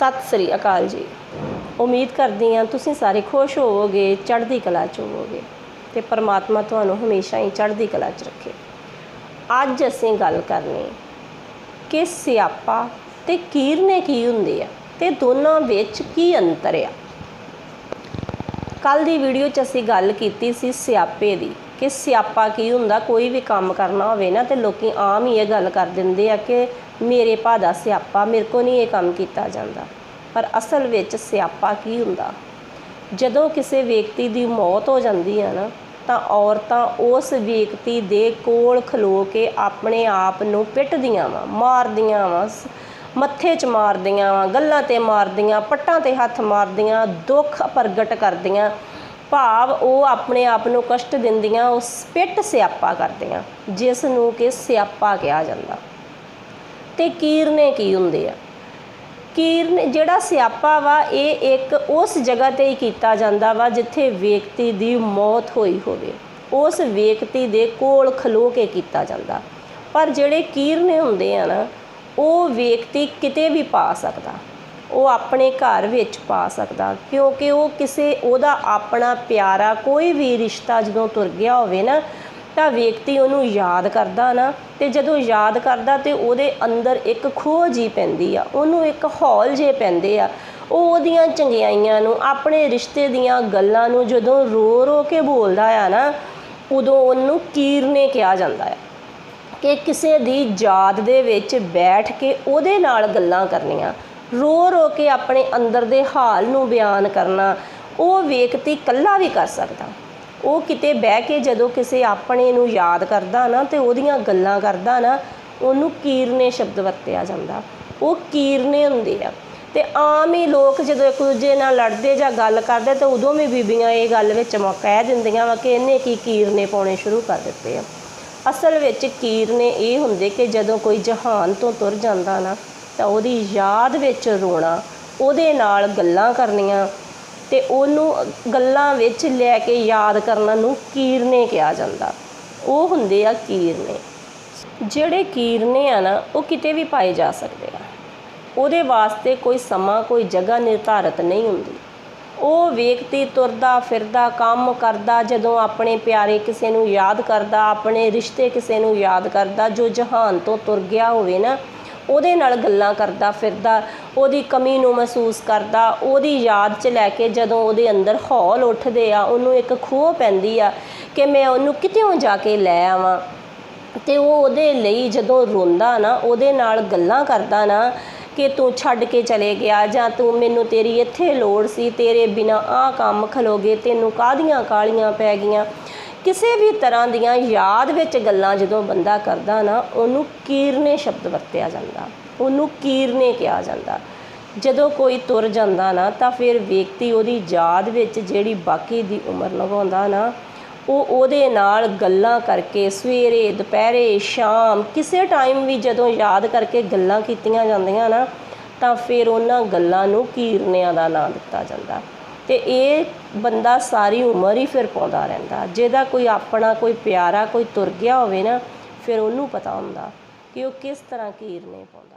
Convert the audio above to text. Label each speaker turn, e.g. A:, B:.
A: ਸਤਿ ਸ੍ਰੀ ਅਕਾਲ ਜੀ। ਉਮੀਦ ਕਰਦੀ ਹਾਂ ਤੁਸੀਂ ਸਾਰੇ ਖੁਸ਼ ਹੋਵੋਗੇ, ਚੜ੍ਹਦੀ ਕਲਾ 'ਚ ਹੋਵੋਗੇ ਤੇ ਪਰਮਾਤਮਾ ਤੁਹਾਨੂੰ ਹਮੇਸ਼ਾ ਹੀ ਚੜ੍ਹਦੀ ਕਲਾ 'ਚ ਰੱਖੇ। ਅੱਜ ਅਸੀਂ ਗੱਲ ਕਰਨੀ ਕਿ ਸਿਆਪਾ ਤੇ ਕੀਰਨੇ ਕੀ ਹੁੰਦੇ ਆ ਤੇ ਦੋਨਾਂ ਵਿੱਚ ਕੀ ਅੰਤਰ ਆ। ਕੱਲ ਦੀ ਵੀਡੀਓ 'ਚ ਅਸੀਂ ਗੱਲ ਕੀਤੀ ਸੀ ਸਿਆਪੇ ਦੀ। ਕਿ ਸਿਆਪਾ ਕੀ ਹੁੰਦਾ, ਕੋਈ ਵੀ ਕੰਮ ਕਰਨਾ ਹੋਵੇ ਨਾ, ਤੇ ਲੋਕੀ ਆਮ ਹੀ ਇਹ ਗੱਲ ਕਰ ਦਿੰਦੇ ਆ ਕਿ ਮੇਰੇ ਭਾ ਦਾ ਸਿਆਪਾ, ਮੇਰੇ ਕੋ ਨਹੀਂ ਇਹ ਕੰਮ ਕੀਤਾ ਜਾਂਦਾ। ਪਰ ਅਸਲ ਵਿੱਚ ਸਿਆਪਾ ਕੀ ਹੁੰਦਾ? ਜਦੋਂ ਕਿਸੇ ਵਿਅਕਤੀ ਦੀ ਮੌਤ ਹੋ ਜਾਂਦੀ ਹੈ ਨਾ, ਤਾਂ ਔਰਤਾਂ ਉਸ ਵਿਅਕਤੀ ਦੇ ਕੋਲ ਖਲੋ ਕੇ ਆਪਣੇ ਆਪ ਨੂੰ ਪਿੱਟਦੀਆਂ ਵਾ, ਮਾਰਦੀਆਂ ਵਾ ਮੱਥੇ 'ਚ ਮਾਰਦੀਆਂ ਵਾ, ਗੱਲਾਂ ਤੇ ਮਾਰਦੀਆਂ, ਪੱਟਾਂ ਤੇ ਹੱਥ ਮਾਰਦੀਆਂ, ਦੁੱਖ ਪ੍ਰਗਟ ਕਰਦੀਆਂ। ਭਾਵ ਉਹ ਆਪਣੇ ਆਪ ਨੂੰ ਕਸ਼ਟ ਦਿੰਦੀਆਂ ਉਸ ਪਿੱਟ ਸਿਆਪਾ ਕਰਦੀਆਂ, ਜਿਸ ਨੂੰ ਕਿ ਸਿਆਪਾ ਕਿਹਾ ਜਾਂਦਾ। ਤੇ ਕੀਰਨੇ ਕੀ ਹੁੰਦੇ ਆ? ਕੀਰਨ ਜਿਹੜਾ ਸਿਆਪਾ ਵਾ, ਇਹ ਇੱਕ ਉਸ ਜਗ੍ਹਾ ਤੇ ਹੀ ਕੀਤਾ ਜਾਂਦਾ ਵਾ, ਜਿੱਥੇ ਵਿਅਕਤੀ ਦੀ ਮੌਤ ਹੋਈ ਹੋਵੇ। ਉਸ ਵਿਅਕਤੀ ਦੇ ਕੋਲ ਖਲੋ ਕੇ ਕੀਤਾ ਜਾਂਦਾ। ਪਰ ਜਿਹੜੇ ਕੀਰਨੇ ਹੁੰਦੇ ਆ ਨਾ, ਉਹ ਵਿਅਕਤੀ ਕਿਤੇ ਵੀ ਪਾ ਸਕਦਾ। ਉਹ ਆਪਣੇ ਘਰ ਵਿੱਚ ਪਾ ਸਕਦਾ, ਕਿਉਂਕਿ ਉਹ ਕਿਸੇ, ਉਹਦਾ ਆਪਣਾ ਪਿਆਰਾ ਕੋਈ ਵੀ ਰਿਸ਼ਤਾ ਜਦੋਂ ਤੁਰ ਗਿਆ ਹੋਵੇ ਨਾ, ਤਾਂ ਵਿਅਕਤੀ ਉਹਨੂੰ ਯਾਦ ਕਰਦਾ ਨਾ, ਤੇ ਜਦੋਂ ਯਾਦ ਕਰਦਾ ਤੇ ਉਹਦੇ ਅੰਦਰ ਇੱਕ ਖੋਹ ਜੀ ਪੈਂਦੀ ਆ, ਉਹਨੂੰ ਇੱਕ ਹੌਲ ਜੇ ਪੈਂਦੇ ਆ, ਉਹ ਉਹਦੀਆਂ ਚੰਗਿਆਈਆਂ ਨੂੰ, ਆਪਣੇ ਰਿਸ਼ਤੇ ਦੀਆਂ ਗੱਲਾਂ ਨੂੰ ਜਦੋਂ ਰੋ ਰੋ ਕੇ ਬੋਲਦਾ ਆ ਨਾ, ਉਦੋਂ ਉਹਨੂੰ ਕੀਰਨੇ ਕਿਹਾ ਜਾਂਦਾ ਆ, ਕਿ ਕਿਸੇ ਦੀ ਯਾਦ ਦੇ ਵਿੱਚ ਬੈਠ ਕੇ ਉਹਦੇ ਨਾਲ ਗੱਲਾਂ ਕਰਨੀਆਂ। ਰੋ ਰੋ ਕੇ ਆਪਣੇ ਅੰਦਰ ਦੇ ਹਾਲ ਨੂੰ ਬਿਆਨ ਕਰਨਾ, ਉਹ ਵਿਅਕਤੀ ਇਕੱਲਾ ਵੀ ਕਰ ਸਕਦਾ। ਉਹ ਕਿਤੇ ਬਹਿ ਕੇ ਜਦੋਂ ਕਿਸੇ ਆਪਣੇ ਨੂੰ ਯਾਦ ਕਰਦਾ ਨਾ ਤੇ ਉਹਦੀਆਂ ਗੱਲਾਂ ਕਰਦਾ ਨਾ, ਉਹਨੂੰ ਕੀਰਨੇ ਸ਼ਬਦ ਵਰਤਿਆ ਜਾਂਦਾ। ਉਹ ਕੀਰਨੇ ਹੁੰਦੇ ਆ। ਤੇ ਆਮ ਹੀ ਲੋਕ ਜਦੋਂ ਇੱਕ ਦੂਜੇ ਨਾਲ ਲੜਦੇ ਜਾਂ ਗੱਲ ਕਰਦੇ ਤਾਂ ਉਦੋਂ ਵੀ ਬੀਬੀਆਂ ਇਹ ਗੱਲ ਵਿੱਚ ਕਹਿ ਦਿੰਦੀਆਂ ਵਾ ਕਿ ਇਹਨੇ ਕੀ ਕੀਰਨੇ ਪਾਉਣੇ ਸ਼ੁਰੂ ਕਰ ਦਿੱਤੇ ਆ। ਅਸਲ ਵਿੱਚ ਕੀਰਨੇ ਇਹ ਹੁੰਦੇ ਕਿ ਜਦੋਂ ਕੋਈ ਜਹਾਨ ਤੋਂ ਤੁਰ ਜਾਂਦਾ ਨਾ ਤਾਂ ਉਹਦੀ ਯਾਦ ਵਿੱਚ ਰੋਣਾ, ਉਹਦੇ ਨਾਲ ਗੱਲਾਂ ਕਰਨੀਆਂ ਅਤੇ ਉਹਨੂੰ ਗੱਲਾਂ ਵਿੱਚ ਲੈ ਕੇ ਯਾਦ ਕਰਨ ਨੂੰ ਕੀਰਨੇ ਕਿਹਾ ਜਾਂਦਾ। ਉਹ ਹੁੰਦੇ ਆ ਕੀਰਨੇ। ਜਿਹੜੇ ਕੀਰਨੇ ਆ ਨਾ, ਉਹ ਕਿਤੇ ਵੀ ਪਾਏ ਜਾ ਸਕਦੇ ਆ। ਉਹਦੇ ਵਾਸਤੇ ਕੋਈ ਸਮਾਂ, ਕੋਈ ਜਗ੍ਹਾ ਨਿਰਧਾਰਤ ਨਹੀਂ ਹੁੰਦੀ। ਉਹ ਵਿਅਕਤੀ ਤੁਰਦਾ, ਫਿਰਦਾ, ਕੰਮ ਕਰਦਾ, ਜਦੋਂ ਆਪਣੇ ਪਿਆਰੇ ਕਿਸੇ ਨੂੰ ਯਾਦ ਕਰਦਾ, ਆਪਣੇ ਰਿਸ਼ਤੇ ਕਿਸੇ ਨੂੰ ਯਾਦ ਕਰਦਾ, ਜੋ ਜਹਾਨ ਤੋਂ ਤੁਰ ਗਿਆ ਹੋਵੇ ਨਾ ਉਹਦੇ ਨਾਲ ਗੱਲਾਂ ਕਰਦਾ ਫਿਰਦਾ, ਉਹਦੀ ਕਮੀ ਨੂੰ ਮਹਿਸੂਸ ਕਰਦਾ, ਉਹਦੀ ਯਾਦ 'ਚ ਲੈ ਕੇ ਜਦੋਂ ਉਹਦੇ ਅੰਦਰ ਹੌਲ ਉੱਠਦੇ ਆ, ਉਹਨੂੰ ਇੱਕ ਖੋਹ ਪੈਂਦੀ ਆ ਕਿ ਮੈਂ ਉਹਨੂੰ ਕਿਤੇੋਂ ਜਾ ਕੇ ਲੈ ਆਵਾਂ। ਤੇ ਉਹ ਉਹਦੇ ਲਈ ਜਦੋਂ ਰੋਂਦਾ ਨਾ, ਉਹਦੇ ਨਾਲ ਗੱਲਾਂ ਕਰਦਾ ਨਾ ਕਿ ਤੂੰ ਛੱਡ ਕੇ ਚਲੇ ਗਿਆ ਜਾਂ ਤੂੰ ਮੈਨੂੰ ਤੇਰੀ ਇੱਥੇ ਲੋੜ ਸੀ, ਤੇਰੇ ਬਿਨਾ ਆਹ ਕੰਮ ਖਲੋਗੇ, ਤੈਨੂੰ ਕਾਹਦੀਆਂ ਕਾਲੀਆਂ ਪੈ ਗਈਆਂ। ਕਿਸੇ ਵੀ ਤਰ੍ਹਾਂ ਦੀਆਂ ਯਾਦ ਵਿੱਚ ਗੱਲਾਂ ਜਦੋਂ ਬੰਦਾ ਕਰਦਾ ਨਾ, ਉਹਨੂੰ ਕੀਰਨੇ ਸ਼ਬਦ ਵਰਤਿਆ ਜਾਂਦਾ। ਉਹਨੂੰ ਕੀਰਨੇ ਕਿਹਾ ਜਾਂਦਾ। ਜਦੋਂ ਕੋਈ ਤੁਰ ਜਾਂਦਾ ਨਾ, ਤਾਂ ਫਿਰ ਵਿਅਕਤੀ ਉਹਦੀ ਯਾਦ ਵਿੱਚ ਜਿਹੜੀ ਬਾਕੀ ਦੀ ਉਮਰ ਲਗਾਉਂਦਾ ਨਾ, ਉਹ ਉਹਦੇ ਨਾਲ ਗੱਲਾਂ ਕਰਕੇ ਸਵੇਰੇ, ਦੁਪਹਿਰੇ, ਸ਼ਾਮ, ਕਿਸੇ ਟਾਈਮ ਵੀ ਜਦੋਂ ਯਾਦ ਕਰਕੇ ਗੱਲਾਂ ਕੀਤੀਆਂ ਜਾਂਦੀਆਂ ਨਾ, ਤਾਂ ਫਿਰ ਉਹਨਾਂ ਗੱਲਾਂ ਨੂੰ ਕੀਰਨਿਆਂ ਦਾ ਨਾਂ ਦਿੱਤਾ ਜਾਂਦਾ। ਤੇ ਇਹ ਬੰਦਾ ਸਾਰੀ ਉਮਰ ਹੀ ਫਿਰ ਪਾਉਂਦਾ ਰਹਿੰਦਾ। ਜਿਹਦਾ ਕੋਈ ਆਪਣਾ ਕੋਈ ਪਿਆਰਾ ਕੋਈ ਤੁਰ ਗਿਆ ਹੋਵੇ ਨਾ, ਫਿਰ ਉਹਨੂੰ ਪਤਾ ਹੁੰਦਾ ਕਿ ਉਹ ਕਿਸ ਤਰ੍ਹਾਂ ਕੀਰਨੇ ਪਾਉਂਦਾ।